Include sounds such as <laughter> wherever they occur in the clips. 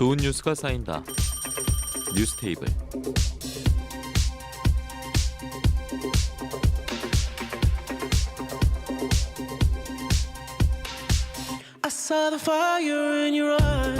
좋은 뉴스가 쌓인다. 뉴스 테이블. I saw the fire in your eyes.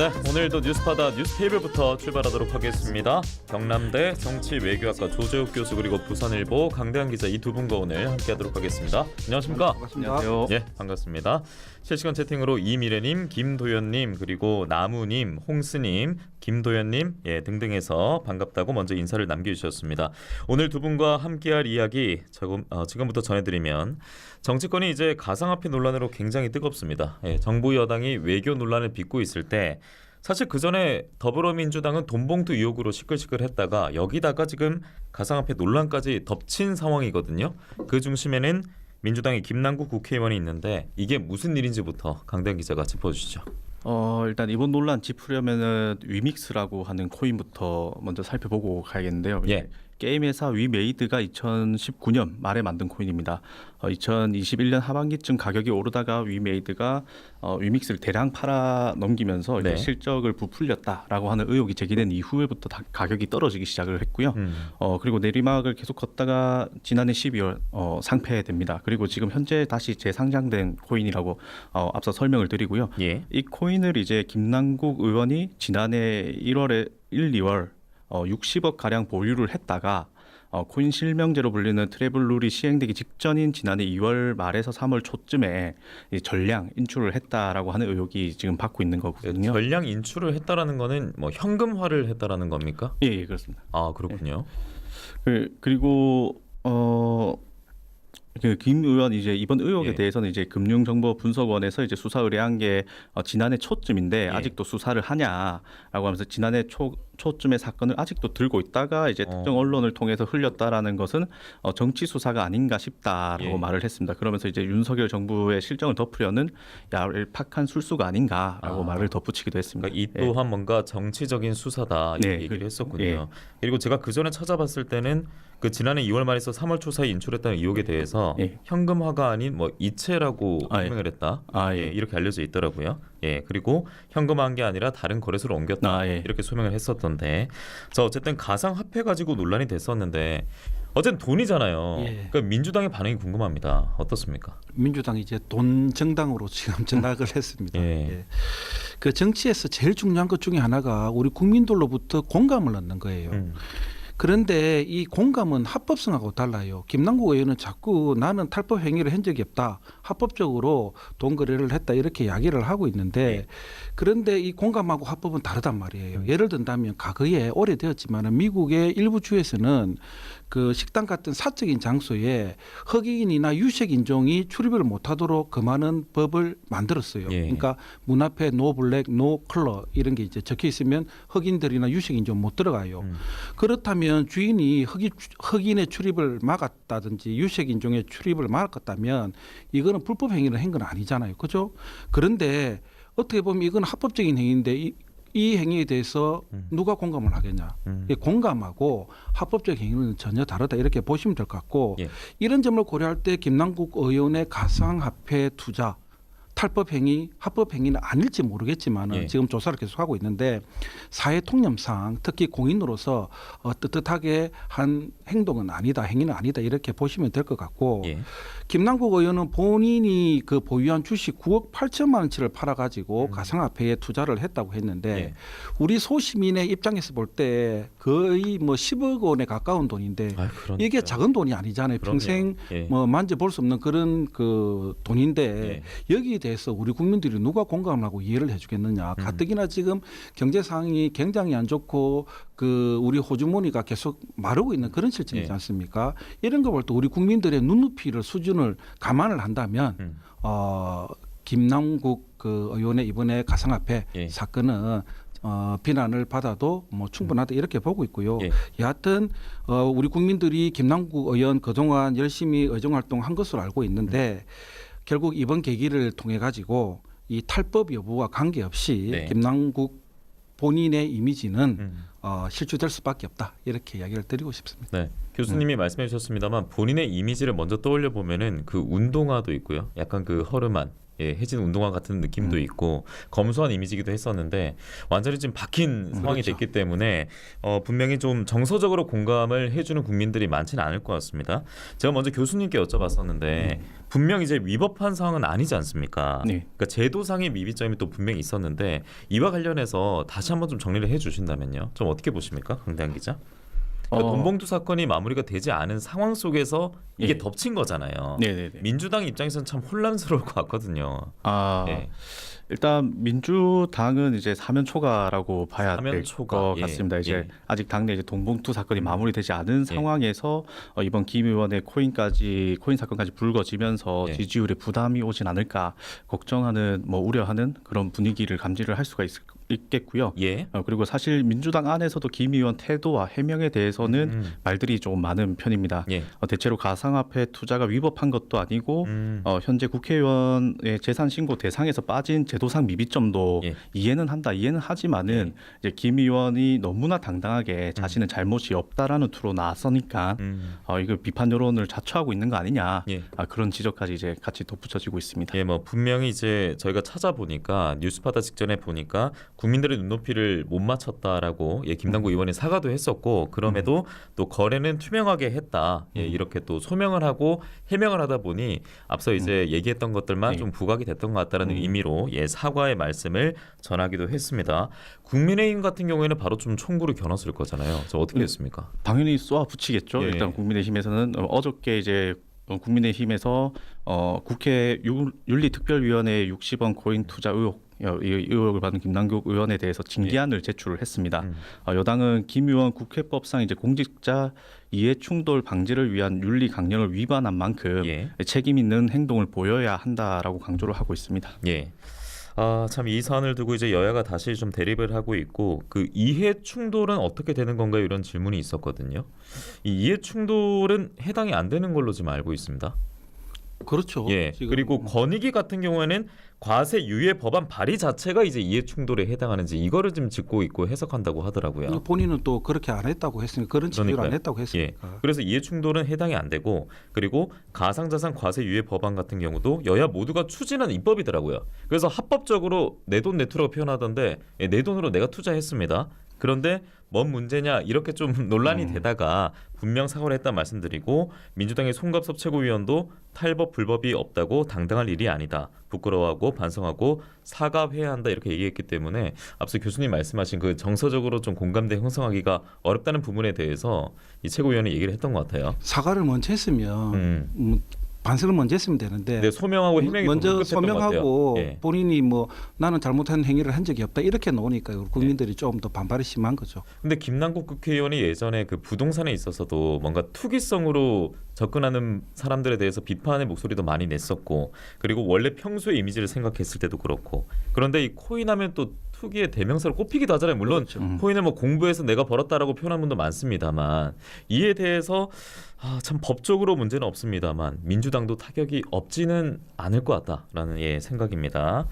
네, 오늘도 뉴스파다 뉴스 테이블부터 출발하도록 하겠습니다. 경남대 정치 외교학과 조재욱 교수 그리고 부산일보 강대한 기자 이 두 분과 오늘 함께하도록 하겠습니다. 안녕하십니까? 안녕하세요. 예, 반갑습니다. 실시간 채팅으로 이미래님, 김도현님, 그리고 나무님, 홍스님, 김도현님, 예 등등해서 반갑다고 먼저 인사를 남겨주셨습니다. 오늘 두 분과 함께할 이야기 지금 어, 지금부터 전해드리면 정치권이 이제 가상화폐 논란으로 굉장히 뜨겁습니다. 예, 정부 여당이 외교 논란을 빚고 있을 때 사실 그 전에 더불어민주당은 돈봉투 의혹으로 시끌시끌했다가 여기다가 지금 가상화폐 논란까지 덮친 상황이거든요. 그 중심에는 민주당의 김남국 국회의원이 있는데 이게 무슨 일인지부터 강대현 기자가 짚어주시죠. 어 일단 이번 논란 짚으려면은 위믹스라고 하는 코인부터 먼저 살펴보고 가야겠는데요. 예. 게임 회사 위메이드가 2019년 말에 만든 코인입니다. 어, 2021년 하반기쯤 가격이 오르다가 위메이드가 어, 위믹스를 대량 팔아 넘기면서 네. 실적을 부풀렸다라고 하는 의혹이 제기된 이후에부터 다 가격이 떨어지기 시작을 했고요. 음. 어 그리고 내리막을 계속 걷다가 지난해 12월 어 상폐됩니다. 그리고 지금 현재 다시 재상장된 코인이라고 어 앞서 설명을 드리고요. 예. 이 코인을 이제 김남국 의원이 지난해 1월에 1, 2월 어 60억 가량 보유를 했다가 어 코인 실명제로 불리는 트래블 룰이 시행되기 직전인 지난해 2월 말에서 3월 초쯤에 이 전량 인출을 했다라고 하는 의혹이 지금 받고 있는 거거든요. 전량 인출을 했다라는 거는 뭐 현금화를 했다라는 겁니까? 예, 예, 그렇습니다. 아 그렇군요. 그, 그리고 어. 그 김 의원 이제 이번 의혹에 예. 대해서는 이제 금융정보분석원에서 이제 수사 의뢰한 게 어, 지난해 초쯤인데 예. 아직도 수사를 하냐라고 하면서 지난해 초 초쯤의 사건을 아직도 들고 있다가 이제 어. 특정 언론을 통해서 흘렸다라는 것은 어, 정치 수사가 아닌가 싶다라고 예. 말을 했습니다. 그러면서 이제 윤석열 정부의 실정을 덮으려는 얄팍한 술수가 아닌가라고 아. 말을 덧붙이기도 했습니다. 그러니까 이 예. 또한 뭔가 정치적인 수사다 이렇게 네, 얘기를 그- 했었군요. 예. 그리고 제가 그 전에 찾아봤을 때는 그 지난해 2월 말에서 3월 초 사이 인출했다는 의혹에 대해서 예. 현금화가 아닌 뭐 이체라고 아, 예. 설명을 했다. 아, 예, 예. 이렇게 알려져 있더라고요. 예, 그리고 현금화한 게 아니라 다른 거래소로 옮겼다. 아, 예. 이렇게 소명을 했었던데, 자 어쨌든 가상 화폐 가지고 논란이 됐었는데, 어쨌든 돈이잖아요. 예. 그러니까 민주당의 반응이 궁금합니다. 어떻습니까? 민주당이 이제 돈 정당으로 지금 전락을 <laughs> 했습니다. 예. 예. 그 정치에서 제일 중요한 것 중에 하나가 우리 국민들로부터 공감을 얻는 거예요. 음. 그런데 이 공감은 합법성하고 달라요. 김남국 의원은 자꾸 나는 탈법 행위를 한 적이 없다. 합법적으로 돈 거래를 했다 이렇게 이야기를 하고 있는데 그런데 이 공감하고 합법은 다르단 말이에요. 예를 든다면 과거에 오래되었지만 미국의 일부 주에서는 그 식당 같은 사적인 장소에 흑인이나 유색 인종이 출입을 못하도록 금하는 법을 만들었어요. 예. 그러니까 문 앞에 노 블랙, 노 컬러 이런 게 이제 적혀 있으면 흑인들이나 유색 인종 못 들어가요. 음. 그렇다면 주인이 흑인, 흑인의 출입을 막았다든지 유색 인종의 출입을 막았다면 이거는 불법 행위를 한 건 아니잖아요. 그죠? 그런데 어떻게 보면 이건 합법적인 행위인데 이, 이 행위에 대해서 음. 누가 공감을 하겠냐? 음. 이 공감하고 합법적 행위는 전혀 다르다 이렇게 보시면 될 것 같고 예. 이런 점을 고려할 때 김남국 의원의 가상화폐 투자 탈법 행위, 합법 행위는 아닐지 모르겠지만은 예. 지금 조사를 계속하고 있는데 사회 통념상 특히 공인으로서 어, 떳떳하게 한 행동은 아니다, 행위는 아니다 이렇게 보시면 될 것 같고 예. 김남국 의원은 본인이 그 보유한 주식 9억 8천만 원치를 팔아 가지고 음. 가상화폐에 투자를 했다고 했는데 예. 우리 소시민의 입장에서 볼 때 거의 뭐 10억 원에 가까운 돈인데 아. 이게 작은 돈이 아니잖아요. 그럼요. 평생 예. 뭐 만져볼 수 없는 그런 그 돈인데 예. 여기에 대해 서 우리 국민들이 누가 공감을 하고 이해를 해주겠느냐. 음. 가뜩이나 지금 경제 상황이 굉장히 안 좋고 그 우리 호주머니가 계속 마르고 있는 그런 실정이지 예. 않습니까? 이런 거볼때 우리 국민들의 눈높이를 수준을 감안을 한다면 음. 어 김남국 그 의원의 이번에 가상화폐 예. 사건은 어, 비난을 받아도 뭐 충분하다 이렇게 보고 있고요. 예. 여하튼 어, 우리 국민들이 김남국 의원 그동안 열심히 의정 활동한 것으로 알고 있는데 결국 이번 계기를 통해 가지고 이 탈법 여부와 관계없이 네. 김남국 본인의 이미지는 음. 어, 실추될 수밖에 없다 이렇게 이야기를 드리고 싶습니다. 네. 교수님이 말씀해 주셨습니다만 본인의 이미지를 먼저 떠올려 보면은 그 운동화도 있고요. 약간 그 허름한 예, 해진 운동화 같은 느낌도 음. 있고 검소한 이미지기도 했었는데 완전히 지금 박힌 상황이 그렇죠. 됐기 때문에 어, 분명히 좀 정서적으로 공감을 해주는 국민들이 많지는 않을 것 같습니다. 제가 먼저 교수님께 여쭤봤었는데 분명 이제 위법한 상황은 아니지 않습니까? 네. 그러니까 제도상의 미비점이 또 분명히 있었는데 이와 관련해서 다시 한번 좀 정리를 해주신다면요. 좀 어떻게 보십니까, 강대한 기자? 그러니까 어. 돈봉투 사건이 마무리가 되지 않은 상황 속에서 이게 예. 덮친 거잖아요. 네네네. 민주당 입장에서는 참 혼란스러울 것 같거든요. 아 예. 일단 민주당은 이제 사면 초과라고 봐야 될 것 예, 같습니다. 이제 예. 아직 당내 이제 동봉투 사건이 마무리되지 않은 예. 상황에서 어, 이번 김 의원의 코인까지 코인 사건까지 불거지면서 예. 지지율에 부담이 오진 않을까 걱정하는 뭐 우려하는 그런 분위기를 감지를 할 수가 있, 있겠고요. 예. 어, 그리고 사실 민주당 안에서도 김 의원 태도와 해명에 대해서는 음. 말들이 조금 많은 편입니다. 예. 어, 대체로 가상화폐 투자가 위법한 것도 아니고 음. 어, 현재 국회의원의 재산 신고 대상에서 빠진 제 도상 미비점도 예. 이해는 한다. 이해는 하지만은 이제 김 의원이 너무나 당당하게 자신은 잘못이 없다라는 투로 나서니까 음. 어, 이거 비판 여론을 자초하고 있는 거 아니냐. 예. 아, 그런 지적까지 이제 같이 덧붙여지고 있습니다. 예, 뭐 분명히 이제 저희가 찾아보니까 뉴스파다 직전에 보니까 국민들의 눈높이를 못 맞췄다라고 예, 김남국 의원이 사과도 했었고 그럼에도 또 거래는 투명하게 했다. 예, 이렇게 또 소명을 하고 해명을 하다 보니 앞서 이제 얘기했던 것들만 네. 좀 부각이 됐던 것 같다는 음. 의미로 예, 사과의 말씀을 전하기도 했습니다. 국민의힘 같은 경우에는 바로 좀 총구를 겨눴을 거잖아요. 저 어떻게 네. 됐습니까? 당연히 쏘아 붙이겠죠. 예. 일단 국민의힘에서는 어, 어저께 이제 어, 국민의힘에서 어, 국회 유- 윤리특별위원회 60원 코인 투자 의혹 어, 이 의혹을 받은 김남국 의원에 대해서 징계안을 제출을 했습니다. 음. 어, 여당은 김 의원 국회법상 이제 공직자 이해 충돌 방지를 위한 윤리 강령을 위반한 만큼 예. 책임 있는 행동을 보여야 한다라고 강조를 하고 있습니다. 예. 아, 참 이 사안을 두고 이제 여야가 다시 좀 대립을 하고 있고 그 이해 충돌은 어떻게 되는 건가요? 이런 질문이 있었거든요. 이 이해 충돌은 해당이 안 되는 걸로 지금 알고 있습니다. 그렇죠. 예. 지금 그리고 권익위 같은 경우에는 과세 유예 법안 발의 자체가 이제 이해 충돌에 해당하는지 이거를 지금 짚고 있고 해석한다고 하더라고요. 본인은 또 그렇게 안 했다고 했으니까 그런 지적을 안. 했다고 예. 했으니까. 그래서 이해 충돌은 해당이 안 되고 그리고 가상자산 과세 유예 법안 같은 경우도 여야 모두가 추진한 입법이더라고요. 그래서 합법적으로 내 돈 내투라고 표현하던데 예, 내 돈으로 내가 투자했습니다. 그런데 뭔 문제냐 이렇게 좀 <laughs> 논란이 되다가 분명 사과를 했다 말씀드리고 민주당의 송갑섭 최고위원도 탈법 불법이 없다고 당당할 일이 아니다 부끄러워하고 반성하고 사과해야 한다 이렇게 얘기했기 때문에 앞서 교수님 말씀하신 그 정서적으로 좀 공감대 형성하기가 어렵다는 부분에 대해서 이 최고위원이 얘기를 했던 것 같아요. 사과를 먼저 했으면 음. 음, 반성을 먼저 했으면 되는데 네, 소명하고 해명이 더 먼저 소명하고. 예. 본인이 뭐 나는 잘못한 행위를 한 적이 없다 이렇게 나오니까 국민들이 조금 더 반발이 심한 거죠. 근데 김남국 국회의원이 예전에 그 부동산에 있어서도 뭔가 투기성으로 접근하는 사람들에 대해서 비판의 목소리도 많이 냈었고 그리고 원래 평소의 이미지를 생각했을 때도 그렇고 그런데 이 코인하면 또 투기의 대명사로 꼽히기도 하잖아요. 물론 음. 코인을 뭐 공부해서 내가 벌었다라고 표현한 분도 많습니다만 이에 대해서 아, 참 법적으로 문제는 없습니다만 민주당도 타격이 없지는 않을 것 같다라는 예 생각입니다.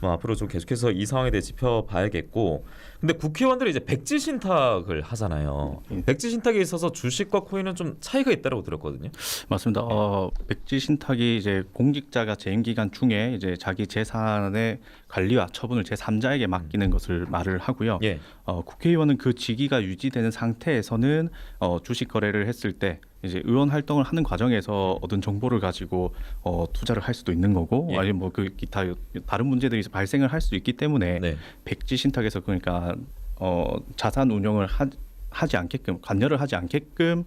뭐 앞으로 좀 계속해서 이 상황에 대해 짚어봐야겠고 근데 국회의원들이 이제 백지 신탁을 하잖아요. 백지 신탁에 있어서 주식과 코인은 좀 차이가 있다고 들었거든요. 맞습니다. 어, 백지 신탁이 이제 공직자가 재임 기간 중에 이제 자기 재산의 관리와 처분을 제3자에게 맡기는 것을 말을 하고요. 예, 어, 국회의원은 그 직위가 유지되는 상태에서는 어, 주식 거래를 했을 때 이제 의원 활동을 하는 과정에서 얻은 정보를 가지고 어, 투자를 할 수도 있는 거고 예. 아니면 뭐 그 기타 다른 문제들이 발생을 할 수 있기 때문에 네, 백지 신탁에서 그러니까 어, 자산 운용을 하, 하지 않게끔 관여를 하지 않게끔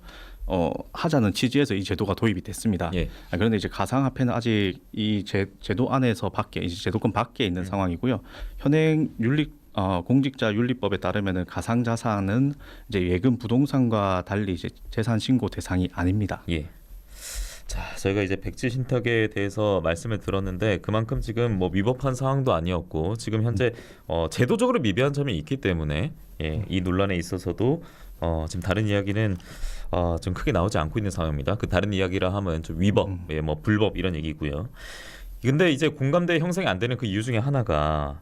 어, 하자는 취지에서 이 제도가 도입이 됐습니다. 예, 아, 그런데 이제 가상화폐는 아직 이 제, 제도 안에서 밖에 이제 제도권 밖에 있는 상황이고요. 현행 윤리 어, 공직자 윤리법에 따르면은 가상자산은 이제 예금 부동산과 달리 이제 재산 신고 대상이 아닙니다. 예. 자, 저희가 이제 백지 신탁에 대해서 말씀을 들었는데 그만큼 지금 뭐 위법한 상황도 아니었고 지금 현재 어, 제도적으로 미비한 점이 있기 때문에 예, 이 논란에 있어서도 어, 지금 다른 이야기는 어, 좀 크게 나오지 않고 있는 상황입니다. 그 다른 이야기라 하면 좀 위법, 예, 뭐 불법 이런 얘기고요. 근데 이제 공감대 형성이 안 되는 그 이유 중에 하나가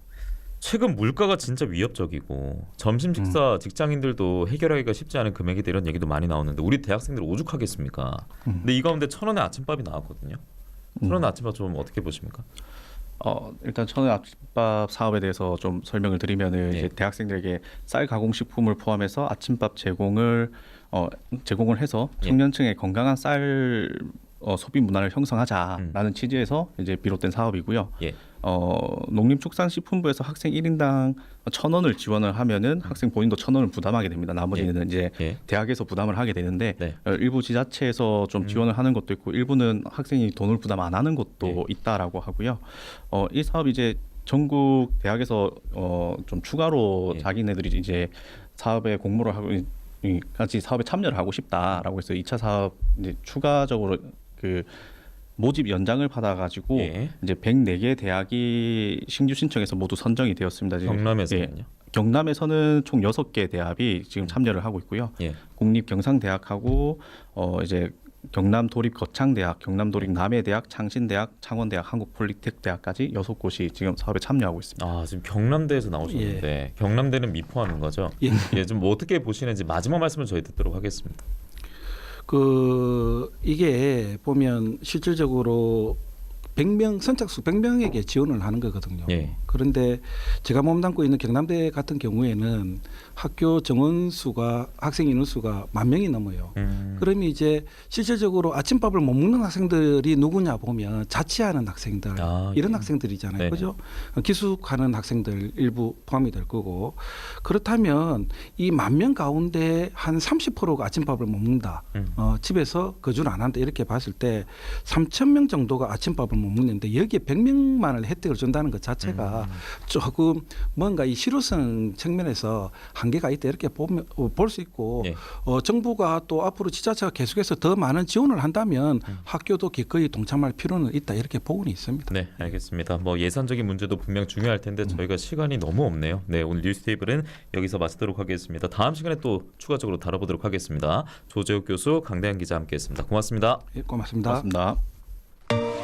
최근 물가가 진짜 위협적이고 점심 식사 직장인들도 해결하기가 쉽지 않은 금액이다 이런 얘기도 많이 나오는데 우리 대학생들 오죽하겠습니까? 근데 이 가운데 천 원의 아침밥이 나왔거든요. 천 원의 아침밥 좀 어떻게 보십니까? 어, 일단 저는 아침밥 사업에 대해서 좀 설명을 드리면은 예. 이제 대학생들에게 쌀 가공식품을 포함해서 아침밥 제공을 어, 제공을 해서 예. 청년층의 건강한 쌀 어, 소비 문화를 형성하자라는 음. 취지에서 이제 비롯된 사업이고요. 예. 어, 농림축산식품부에서 학생 1인당 천 원을 지원을 하면은 학생 본인도 천 원을 부담하게 됩니다. 나머지는 이제 예. 대학에서 부담을 하게 되는데 네. 어, 일부 지자체에서 좀 지원을 하는 것도 있고 일부는 학생이 돈을 부담 안 하는 것도 예. 있다라고 하고요. 어, 이 사업 이제 전국 대학에서 어, 좀 추가로 예. 자기네들이 이제 사업에 공모를 하고 같이 사업에 참여를 하고 싶다라고 해서 2차 사업 이제 추가적으로 그 모집 연장을 받아가지고 예. 이제 104개 대학이 신규 신청해서 모두 선정이 되었습니다. 지금. 예. 경남에서는요. 경남에서는 총 6개 대학이 지금 참여를 하고 있고요. 예. 국립 경상대학하고 어 이제 경남 도립 거창대학, 경남 도립 남해대학, 창신대학, 창원대학, 한국폴리텍대학까지 여섯 곳이 지금 사업에 참여하고 있습니다. 아 지금 경남대에서 나오셨는데 경남대는 미포하는 거죠? 예. 예, 좀뭐 어떻게 보시는지 마지막 말씀을 저희 듣도록 하겠습니다. 그 이게 보면 실질적으로 100명 선착수 100명에게 지원을 하는 거거든요. 예. 그런데 제가 몸담고 있는 경남대 같은 경우에는 학교 정원 수가 학생 인원 수가 만 명이 넘어요. 음. 그러면 이제 실질적으로 아침밥을 못 먹는 학생들이 누구냐 보면 자취하는 학생들 아, 이런 예. 학생들이잖아요. 네네. 그죠? 기숙하는 학생들 일부 포함이 될 거고 그렇다면 이 만 명 가운데 한 30%가 아침밥을 못 먹는다. 음. 어, 집에서 거주를 안 한다. 이렇게 봤을 때 3천 명 정도가 아침밥을 못 먹는데 여기에 100명만을 혜택을 준다는 것 자체가 음. 조금 뭔가 이 실효성 측면에서 한계가 있다 이렇게 보면 볼 수 있고 예. 어, 정부가 또 앞으로 지자체가 계속해서 더 많은 지원을 한다면 음. 학교도 기꺼이 동참할 필요는 있다 이렇게 보고는 있습니다. 네, 알겠습니다. 뭐 예산적인 문제도 분명 중요할 텐데 저희가 시간이 너무 없네요. 네, 오늘 뉴스테이블은 여기서 마치도록 하겠습니다. 다음 시간에 또 추가적으로 다뤄보도록 하겠습니다. 조재욱 교수, 강대한 기자 함께했습니다. 고맙습니다. 예, 고맙습니다. 고맙습니다.